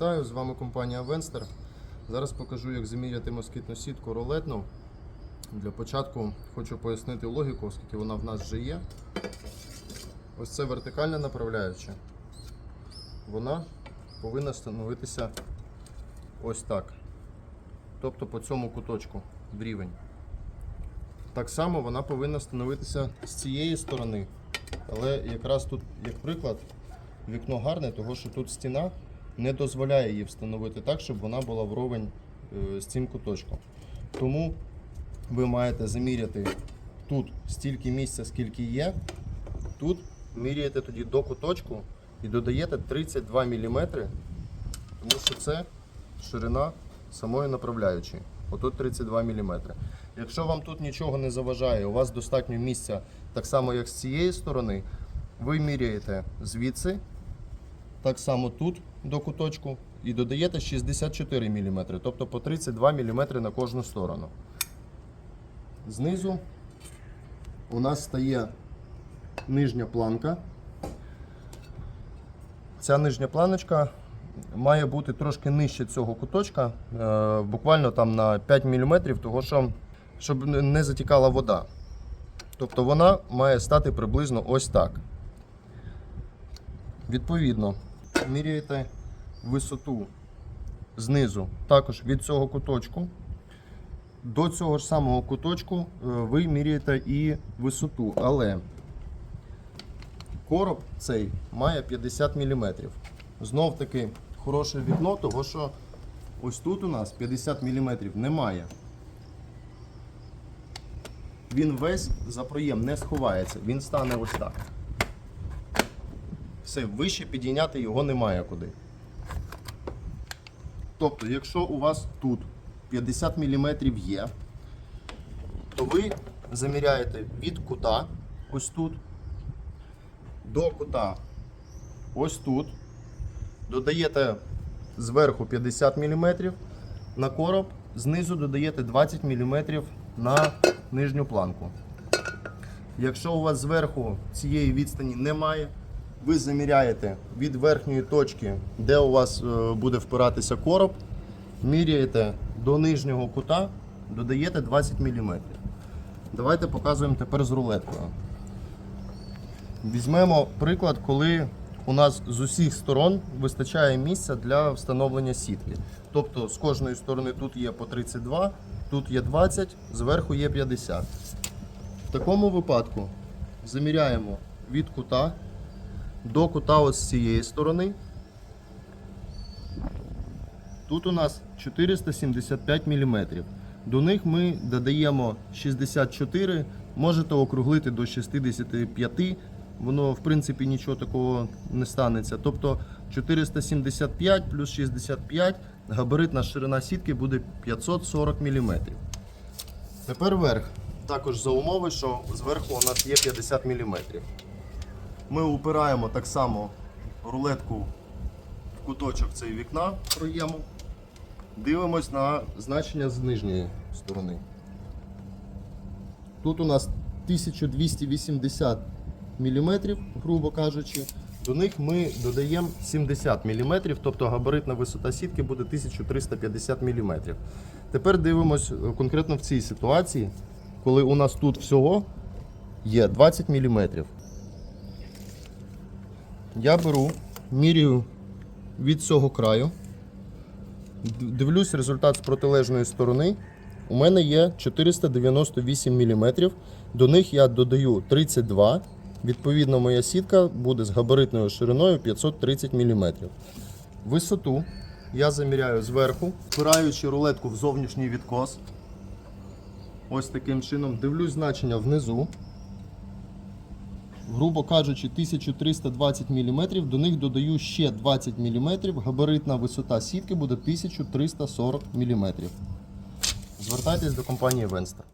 Вітаю, з вами компанія Венстер. Зараз покажу, як заміряти москітну сітку рулетну. Для початку хочу пояснити логіку, оскільки вона в нас вже є. Ось це вертикальна направляюча. Вона повинна становитися ось так. Тобто по цьому куточку в рівень. Так само вона повинна становитися з цієї сторони. Але якраз тут, як приклад, вікно гарне, тому що тут стіна не дозволяє її встановити так, щоб вона була вровень е, з цим куточком. Тому ви маєте заміряти тут стільки місця, скільки є. Тут міряєте тоді до куточку і додаєте 32 мм, тому що це ширина самої направляючої. Отут 32 мм. Якщо вам тут нічого не заважає, у вас достатньо місця, так само як з цієї сторони, ви міряєте звідси, так само тут до куточку, і додаєте 64 мм, тобто по 32 мм на кожну сторону. Знизу у нас стає нижня планка. Ця нижня планочка має бути трошки нижче цього куточка, е, буквально там на 5 мм, того що, щоб не затікала вода. Тобто вона має стати приблизно ось так. Відповідно, міряєте висоту знизу також від цього куточку. До цього ж самого куточку е, ви міряєте і висоту, але короб цей має 50 мм. Знов таки хороше вікно, того що ось тут у нас 50 мм немає. Він весь за проєм не сховається, він стане ось так. Все, вище підійняти його немає куди. Тобто, якщо у вас тут 50 мм є, то ви заміряєте від кута ось тут до кута ось тут, додаєте зверху 50 мм на короб, знизу додаєте 20 мм на нижню планку. Якщо у вас зверху цієї відстані немає, ви заміряєте від верхньої точки, де у вас е, буде впиратися короб, міряєте до нижнього кута, додаєте 20 мм. Давайте показуємо тепер з рулеткою. Візьмемо приклад, коли у нас з усіх сторон вистачає місця для встановлення сітки. Тобто з кожної сторони тут є по 32, тут є 20, зверху є 50. В такому випадку заміряємо від кута до кута ось з цієї сторони. Тут у нас 475 мм. До них ми додаємо 64, можете округлити до 65. Воно, в принципі, нічого такого не станеться. Тобто 475 плюс 65, габаритна ширина сітки буде 540 мм. Тепер верх. Також за умови, що зверху у нас є 50 мм. Ми упираємо так само рулетку в куточок цей вікна проєму. Дивимось на значення з нижньої сторони. Тут у нас 1280 мм, грубо кажучи. До них ми додаємо 70 мм, тобто габаритна висота сітки буде 1350 мм. Тепер дивимось е, конкретно в цій ситуації, коли у нас тут всього є 20 мм. Я беру, міряю від цього краю. Дивлюсь результат з протилежної сторони. У мене є 498 мм. До них я додаю 32. Відповідно, моя сітка буде з габаритною шириною 530 мм. Висоту я заміряю зверху, впираючи рулетку в зовнішній відкос. Ось таким чином. Дивлюсь значення внизу. Грубо кажучи, 1320 мм, до них додаю ще 20 мм, габаритна висота сітки буде 1340 мм. Звертайтесь до компанії Венстер.